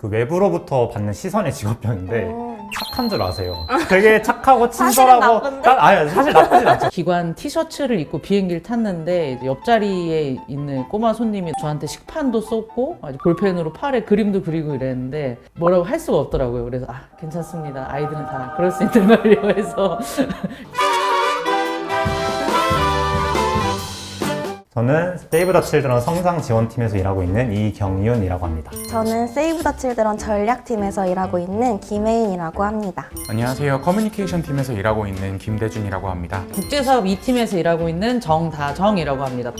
그 외부로부터 받는 시선의 직업병인데 음. 착한 줄 아세요. 되게 착하고 친절하고 나쁜데? 딱- 아니 사실 나쁘진 않죠. 기관 티셔츠를 입고 비행기를 탔는데 이제 옆자리에 있는 꼬마 손님이 저한테 식판도 쏟고 아주 볼펜으로 팔에 그림도 그리고 이랬는데 뭐라고 할 수가 없더라고요. 그래서 아 괜찮습니다. 아이들은 다 그럴 수 있는 말이요 해서 저는 세이브 더 칠드런 성장 지원팀에서 일하고 있는 이경윤이라고 합니다. 저는 세이브 더 칠드런 전략팀에서 일하고 있는 김혜인이라고 합니다. 안녕하세요. 커뮤니케이션 팀에서 일하고 있는 김대준이라고 합니다. 국제사업 2팀에서 일하고 있는 정다정이라고 합니다.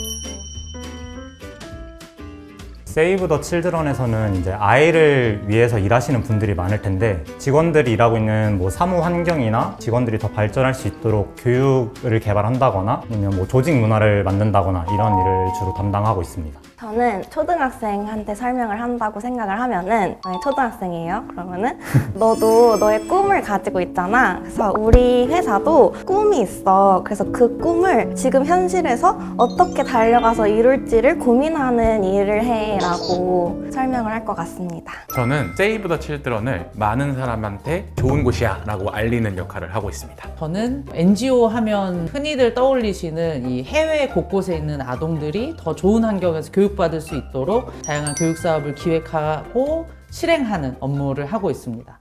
세이브 더 칠드런에서는 이제 아이를 위해서 일하시는 분들이 많을 텐데 직원들이 일하고 있는 뭐 사무 환경이나 직원들이 더 발전할 수 있도록 교육을 개발한다거나 아니면 뭐 조직 문화를 만든다거나 이런 일을 주로 담당하고 있습니다. 저는 초등학생한테 설명을 한다고 생각을 하면은 만약 초등학생이에요. 그러면은 너도 너의 꿈을 가지고 있잖아. 그래서 우리 회사도 꿈이 있어. 그래서 그 꿈을 지금 현실에서 어떻게 달려가서 이룰지를 고민하는 일을 해라고 설명을 할 것 같습니다. 저는 세이브 더 칠드런을 많은 사람한테 좋은 곳이야 라고 알리는 역할을 하고 있습니다. 저는 NGO 하면 흔히들 떠올리시는 이 해외 곳곳에 있는 아동들이 더 좋은 환경에서 교육 받을 수 있도록 다양한 교육 사업을 기획하고 실행하는 업무를 하고 있습니다.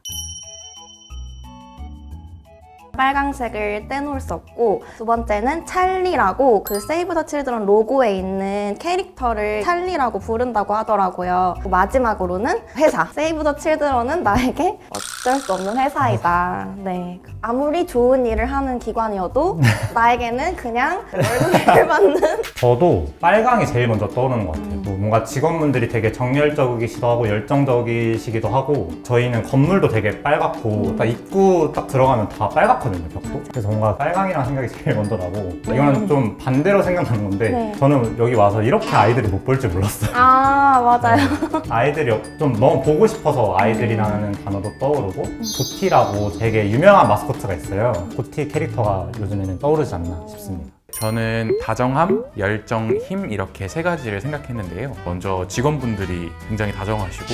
빨강색을 떼놓을 수 없고 두 번째는 찰리라고 그 세이브 더 칠드런 로고에 있는 캐릭터를 찰리라고 부른다고 하더라고요. 마지막으로는 회사. 세이브 더 칠드런은 나에게 어쩔 수 없는 회사이다. 네. 아무리 좋은 일을 하는 기관이어도 나에게는 그냥 월급을 받는 저도 빨강이 제일 먼저 떠오르는 것 같아요. 뭐 뭔가 직원분들이 되게 정열적이시기도 하고 열정적이시기도 하고 저희는 건물도 되게 빨갛고 딱 입구 딱 들어가면 다 빨갛거든요, 벽도. 그래서 뭔가 빨강이라는 생각이 제일 먼저 나고 이거는 좀 반대로 생각나는 건데 네. 저는 여기 와서 이렇게 아이들이 못 볼 줄 몰랐어요. 아 맞아요. 아이들이 좀 너무 보고 싶어서 아이들이라는 단어도 떠오르고 도티라고 되게 유명한 마스코트가 있어요. 도티 캐릭터가 요즘에는 떠오르지 않나 싶습니다. 저는 다정함, 열정, 힘 이렇게 세 가지를 생각했는데요. 먼저 직원분들이 굉장히 다정하시고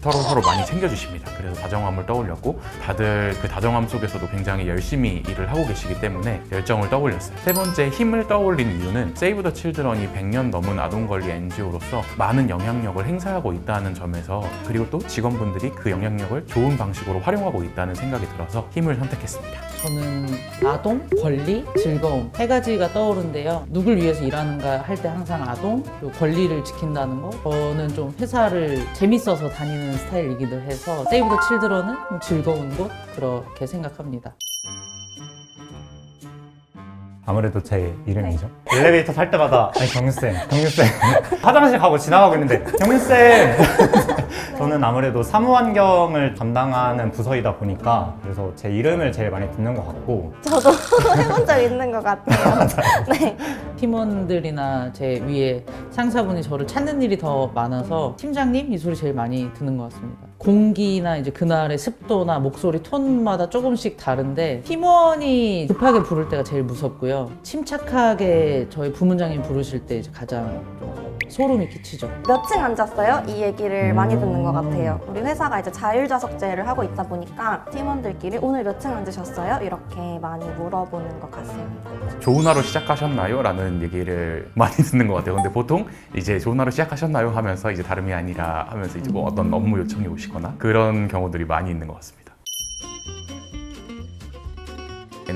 서로 서로 많이 챙겨주십니다. 그래서 다정함을 떠올렸고 다들 그 다정함 속에서도 굉장히 열심히 일을 하고 계시기 때문에 열정을 떠올렸어요. 세 번째 힘을 떠올린 이유는 세이브 더 칠드런이 100년 넘은 아동 권리 NGO로서 많은 영향력을 행사하고 있다는 점에서 그리고 또 직원분들이 그 영향력을 좋은 방식으로 활용하고 있다는 생각이 들어서 힘을 선택했습니다. 저는 아동, 권리, 즐거움 세 가지가 떠오르는데요. 누굴 위해서 일하는가 할 때 항상 아동, 그리고 권리를 지킨다는 거. 저는 좀 회사를 재밌어서 다니는 스타일이기도 해서 세이브 더 칠드런은 좀 즐거운 곳 그렇게 생각합니다. 아무래도 제 이름이죠. 엘리베이터 탈 때마다 아니 경윤쌤, 경윤쌤 화장실 가고 지나가고 있는데 경윤쌤 저는 아무래도 사무 환경을 담당하는 부서이다 보니까 그래서 제 이름을 제일 많이 듣는 것 같고 저도 해본 적 있는 것 같아요. 네. 팀원들이나 제 위에 상사분이 저를 찾는 일이 더 많아서 팀장님 이 소리 제일 많이 듣는 것 같습니다. 공기나 이제 그날의 습도나 목소리 톤마다 조금씩 다른데 팀원이 급하게 부를 때가 제일 무섭고요. 침착하게 저희 부문장님 부르실 때 이제 가장 좀 소름이 끼치죠. 몇층 앉았어요? 이 얘기를 많이 듣는 것 음. 같아요. 우리 회사가 이제 자율좌석제를 하고 있다 보니까 팀원들끼리 오늘 몇층 앉으셨어요? 이렇게 많이 물어보는 것 같습니다. 좋은 하루 시작하셨나요? 라는 얘기를 많이 듣는 것 같아요. 근데 보통 이제 좋은 하루 시작하셨나요? 하면서 이제 다름이 아니라 하면서 이제 뭐 어떤 업무 요청이 오시거나 그런 경우들이 많이 있는 것 같습니다.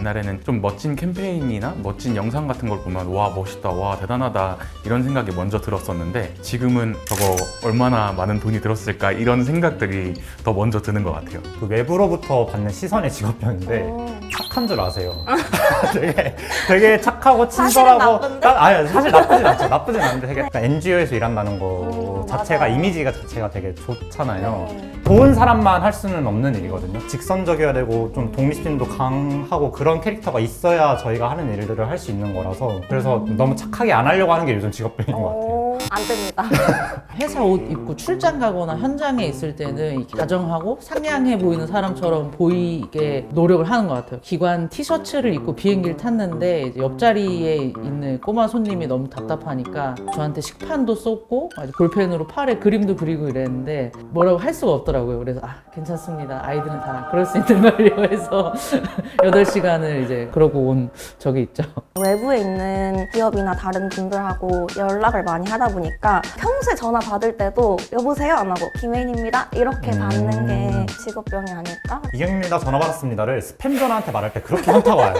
옛날에는 좀 멋진 캠페인이나 멋진 영상 같은 걸 보면 와 멋있다 와 대단하다 이런 생각이 먼저 들었었는데 지금은 저거 얼마나 많은 돈이 들었을까 이런 생각들이 더 먼저 드는 것 같아요. 그 외부로부터 받는 시선의 직업병인데 음. 착한 줄 아세요. 되게 되게 착하고 사실은 친절하고 나쁜데? 딱- 아니 사실 나쁘진 않죠. 나쁘진 않은데 되게 약간 NGO에서 일한다는 거 음, 자체가 맞아요. 이미지가 자체가 되게 좋잖아요. 네. 좋은 사람만 할 수는 없는 일이거든요. 직선적이어야 되고 좀 독립심도 강하고 그런 캐릭터가 있어야 저희가 하는 일들을 할 수 있는 거라서 그래서 너무 착하게 안 하려고 하는 게 요즘 직업병인 것 같아요. 오, 안 됩니다. 회사 옷 입고 출장 가거나 현장에 있을 때는 이렇게 다정하고 상냥해 보이는 사람처럼 보이게 노력을 하는 것 같아요. 기관 티셔츠를 입고 비행기를 탔는데 이제 옆자리에 있는 꼬마 손님이 너무 답답하니까 저한테 식판도 쏟고 아주 볼펜으로 팔에 그림도 그리고 이랬는데 뭐라고 할 수가 없더라고요. 그래서 아 괜찮습니다. 아이들은 다 그럴 수 있는 거예요. 해서 8시간을 이제 그러고 온 적이 있죠. 외부에 있는 기업이나 다른 분들하고 연락을 많이 하다 보니까 평소에 전화 받을 때도 여보세요 안 하고 김혜인입니다 이렇게 음. 받는 게 직업병이 아닐까? 이경입니다. 전화 받았습니다를 스팸 전화한테 말할 때 그렇게 현타가 와요.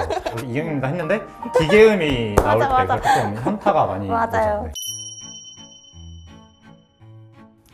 이경입니다 했는데 기계음이 나올 맞아, 때 맞아. 그렇게 좀 현타가 많이 맞아요. 오죠. 네.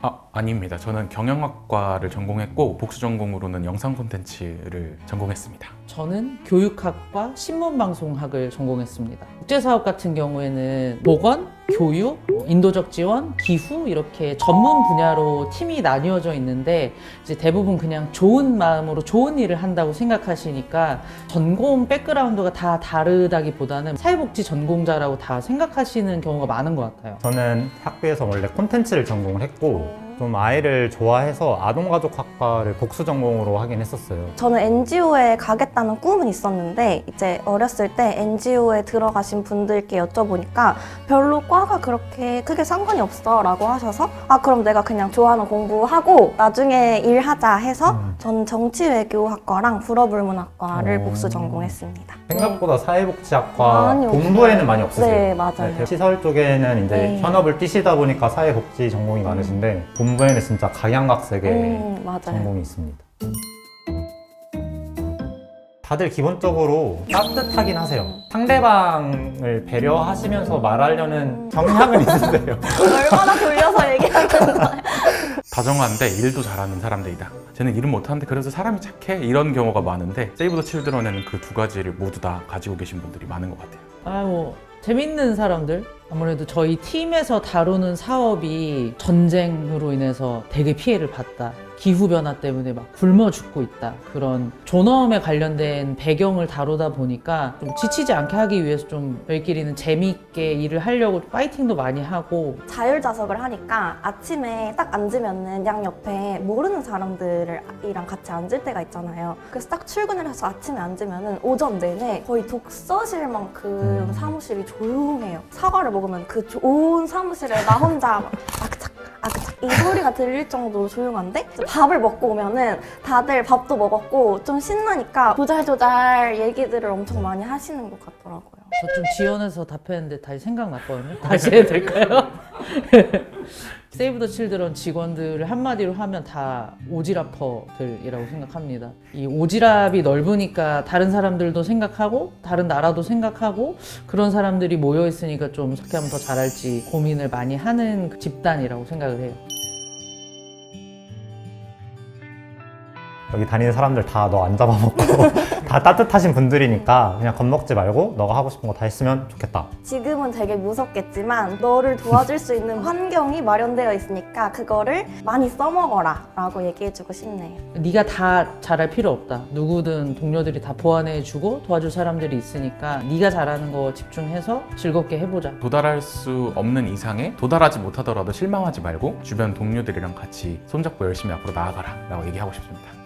아, 아닙니다. 저는 경영학과를 전공했고 복수 전공으로는 영상 콘텐츠를 전공했습니다. 저는 교육학과 신문방송학을 전공했습니다. 국제사업 같은 경우에는 보건, 교육, 인도적 지원, 기후 이렇게 전문 분야로 팀이 나뉘어져 있는데 이제 대부분 그냥 좋은 마음으로 좋은 일을 한다고 생각하시니까 전공 백그라운드가 다 다르다기보다는 사회복지 전공자라고 다 생각하시는 경우가 많은 것 같아요. 저는 학교에서 원래 콘텐츠를 전공을 했고 좀 아이를 좋아해서 아동가족학과를 복수 전공으로 하긴 했었어요. 저는 NGO에 가겠다는 꿈은 있었는데 이제 어렸을 때 NGO에 들어가신 분들께 여쭤보니까 별로 과가 그렇게 크게 상관이 없어 라고 하셔서 아 그럼 내가 그냥 좋아하는 공부하고 나중에 일하자 해서 음. 전 정치외교학과랑 불어불문학과를 어. 복수 전공했습니다. 생각보다 사회복지학과 많이 본부에는 없어요. 많이 없으세요. 네, 맞아요. 네, 시설 쪽에는 이제 네. 현업을 뛰시다 보니까 사회복지 전공이 많으신데 본 부에는 진짜 각양각색의 음, 맞아요. 전공이 있습니다. 다들 기본적으로 따뜻하긴 하세요. 상대방을 배려하시면서 말하려는 경향은 있으세요. 얼마나 돌려서 얘기하는 거예요? 다정한데 일도 잘하는 사람들이다. 쟤는 일은 못하는데 그래서 사람이 착해 이런 경우가 많은데 세이브 더 칠드런에는 그 두 가지를 모두 다 가지고 계신 분들이 많은 것 같아요. 아유 재밌는 사람들 아무래도 저희 팀에서 다루는 사업이 전쟁으로 인해서 되게 피해를 봤다 기후변화 때문에 막 굶어 죽고 있다 그런 존엄에 관련된 배경을 다루다 보니까 좀 지치지 않게 하기 위해서 좀 저희끼리는 재미있게 일을 하려고 파이팅도 많이 하고 자율자석을 하니까 아침에 딱 앉으면은 양 옆에 모르는 사람들이랑 같이 앉을 때가 있잖아요. 그래서 딱 출근을 해서 아침에 앉으면은 오전 내내 거의 독서실만큼 음. 사무실이 조용해요. 사과를 먹으면 그 좋은 사무실에 나 혼자 막 아그작 아그작 이 소리가 들릴 정도로 조용한데 밥을 먹고 오면은 다들 밥도 먹었고 좀 신나니까 조잘조잘 얘기들을 엄청 많이 하시는 것 같더라고요. 저 좀 지연해서 답했는데 다시 생각났거든요 다시 해야 될까요? 세이브 더 칠드런 직원들을 한마디로 하면 다 오지랖퍼들이라고 생각합니다. 이 오지랖이 넓으니까 다른 사람들도 생각하고 다른 나라도 생각하고 그런 사람들이 모여 있으니까 좀 어떻게 하면 더 잘할지 고민을 많이 하는 그 집단이라고 생각을 해요. 여기 다니는 사람들 다 너 안 잡아먹고 다 따뜻하신 분들이니까 그냥 겁먹지 말고 너가 하고 싶은 거 다 했으면 좋겠다. 지금은 되게 무섭겠지만 너를 도와줄 수 있는 환경이 마련되어 있으니까 그거를 많이 써먹어라 라고 얘기해주고 싶네요. 네가 다 잘할 필요 없다. 누구든 동료들이 다 보완해주고 도와줄 사람들이 있으니까 네가 잘하는 거 집중해서 즐겁게 해보자. 도달할 수 없는 이상에 도달하지 못하더라도 실망하지 말고 주변 동료들이랑 같이 손잡고 열심히 앞으로 나아가라 라고 얘기하고 싶습니다.